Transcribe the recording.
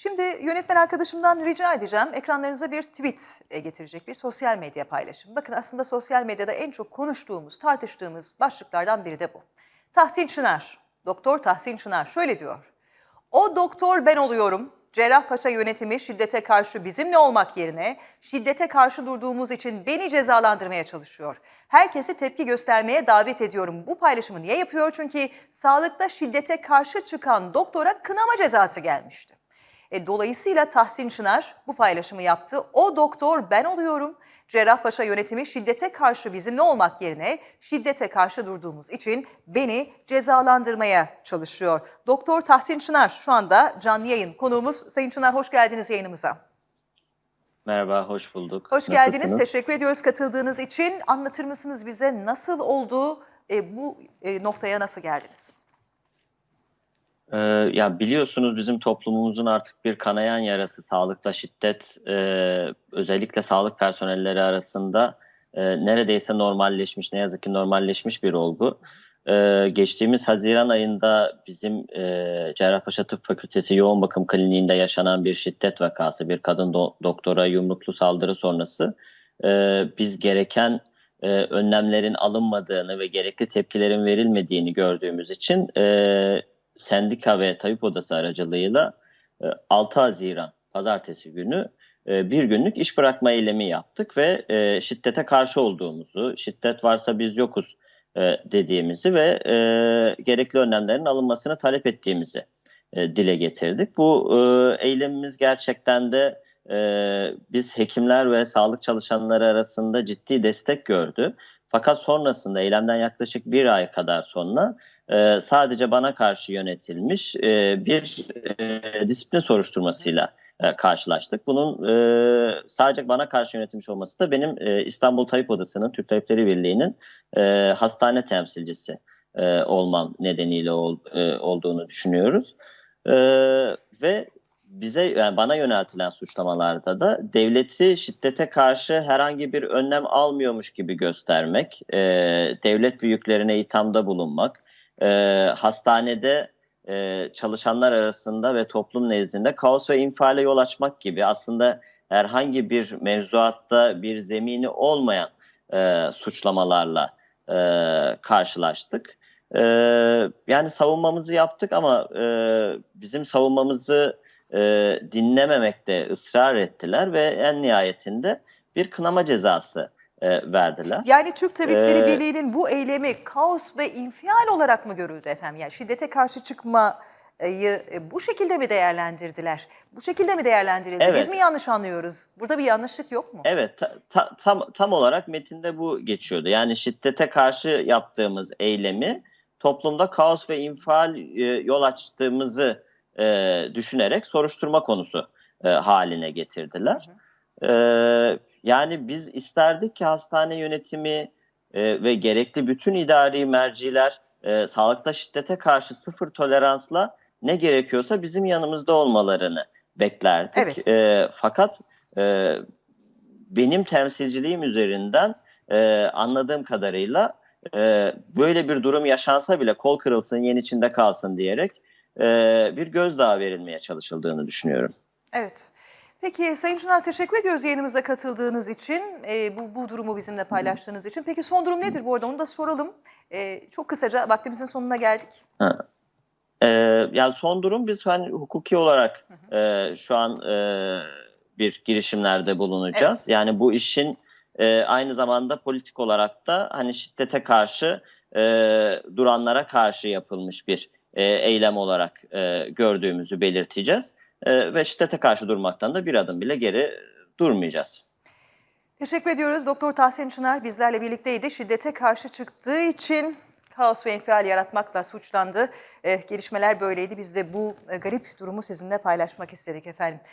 Şimdi yönetmen arkadaşımdan rica edeceğim. Ekranlarınıza bir tweet e, getirecek bir sosyal medya paylaşım. Bakın aslında sosyal medyada en çok konuştuğumuz, tartıştığımız başlıklardan biri de bu. Tahsin Çınar, Doktor Tahsin Çınar şöyle diyor. O doktor ben oluyorum. Cerrahpaşa yönetimi şiddete karşı bizimle olmak yerine şiddete karşı durduğumuz için beni cezalandırmaya çalışıyor. Herkesi tepki göstermeye davet ediyorum. Bu paylaşımı niye yapıyor? Çünkü sağlıkta şiddete karşı çıkan doktora kınama cezası gelmişti. E, dolayısıyla Tahsin Çınar bu paylaşımı yaptı. O doktor ben oluyorum. Cerrahpaşa yönetimi şiddete karşı bizimle olmak yerine şiddete karşı durduğumuz için beni cezalandırmaya çalışıyor. Doktor Tahsin Çınar şu anda canlı yayın konuğumuz. Sayın Çınar hoş geldiniz yayınımıza. Merhaba, hoş bulduk. Hoş geldiniz. Nasılsınız? Teşekkür ediyoruz katıldığınız için. Anlatır mısınız bize nasıl oldu, e, bu e, noktaya nasıl geldiniz? Ee, ya biliyorsunuz bizim toplumumuzun artık bir kanayan yarası sağlıkta şiddet, e, özellikle sağlık personelleri arasında e, neredeyse normalleşmiş, ne yazık ki normalleşmiş bir olgu. Ee, geçtiğimiz Haziran ayında bizim e, Cerrahpaşa Tıp Fakültesi Yoğun Bakım Kliniğinde yaşanan bir şiddet vakası, bir kadın do- doktora yumruklu saldırı sonrası e, biz gereken e, önlemlerin alınmadığını ve gerekli tepkilerin verilmediğini gördüğümüz için e, sendika ve tabip odası aracılığıyla e, 6 Haziran pazartesi günü e, bir günlük iş bırakma eylemi yaptık ve e, şiddete karşı olduğumuzu, şiddet varsa biz yokuz e, dediğimizi ve e, gerekli önlemlerin alınmasını talep ettiğimizi e, dile getirdik. Bu e, eylemimiz gerçekten de e, biz hekimler ve sağlık çalışanları arasında ciddi destek gördü. Fakat sonrasında eylemden yaklaşık bir ay kadar sonra e, sadece bana karşı yönetilmiş e, bir e, disiplin soruşturmasıyla e, karşılaştık. Bunun e, sadece bana karşı yönetilmiş olması da benim e, İstanbul Tabip Odası'nın, Türk Tabipleri Birliği'nin e, hastane temsilcisi e, olmam nedeniyle ol, e, olduğunu düşünüyoruz. E, ve bize yani bana yöneltilen suçlamalarda da devleti şiddete karşı herhangi bir önlem almıyormuş gibi göstermek, e, devlet büyüklerine ithamda bulunmak, e, hastanede e, çalışanlar arasında ve toplum nezdinde kaos ve infiale yol açmak gibi aslında herhangi bir mevzuatta bir zemini olmayan e, suçlamalarla e, karşılaştık. E, yani savunmamızı yaptık ama e, bizim savunmamızı e, dinlememekte ısrar ettiler ve en nihayetinde bir kınama cezası e, verdiler. Yani Türk Tabipleri Ee, Birliği'nin bu eylemi kaos ve infial olarak mı görüldü efendim? Yani şiddete karşı çıkmayı e, bu şekilde mi değerlendirdiler? Bu şekilde mi değerlendirildi? Biz Evet. mi yanlış anlıyoruz? Burada bir yanlışlık yok mu? Evet, ta- ta- tam tam olarak metinde bu geçiyordu. Yani şiddete karşı yaptığımız eylemi toplumda kaos ve infial e, yol açtığımızı e, düşünerek soruşturma konusu e, haline getirdiler. E, yani biz isterdik ki hastane yönetimi e, ve gerekli bütün idari merciler e, sağlıkta şiddete karşı sıfır toleransla ne gerekiyorsa bizim yanımızda olmalarını beklerdik. Evet. E, fakat e, benim temsilciliğim üzerinden e, anladığım kadarıyla e, böyle bir durum yaşansa bile kol kırılsın yen içinde kalsın diyerek e, bir gözdağı verilmeye çalışıldığını düşünüyorum. Evet. Peki Sayın Çınar teşekkür ediyoruz yayınımıza katıldığınız için, e, bu, bu durumu bizimle paylaştığınız için. Peki son durum nedir bu arada onu da soralım. E, çok kısaca vaktimizin sonuna geldik. E, yani son durum biz hani hukuki olarak e, şu an e, bir girişimlerde bulunacağız. Yani bu işin e, aynı zamanda politik olarak da hani şiddete karşı e, duranlara karşı yapılmış bir e, eylem olarak e, gördüğümüzü belirteceğiz. E, ve şiddete karşı durmaktan da bir adım bile geri durmayacağız. Teşekkür ediyoruz. Doktor Tahsin Çınar bizlerle birlikteydi. Şiddete karşı çıktığı için kaos ve infial yaratmakla suçlandı. Eh, gelişmeler böyleydi. Biz de bu eh, garip durumu sizinle paylaşmak istedik efendim.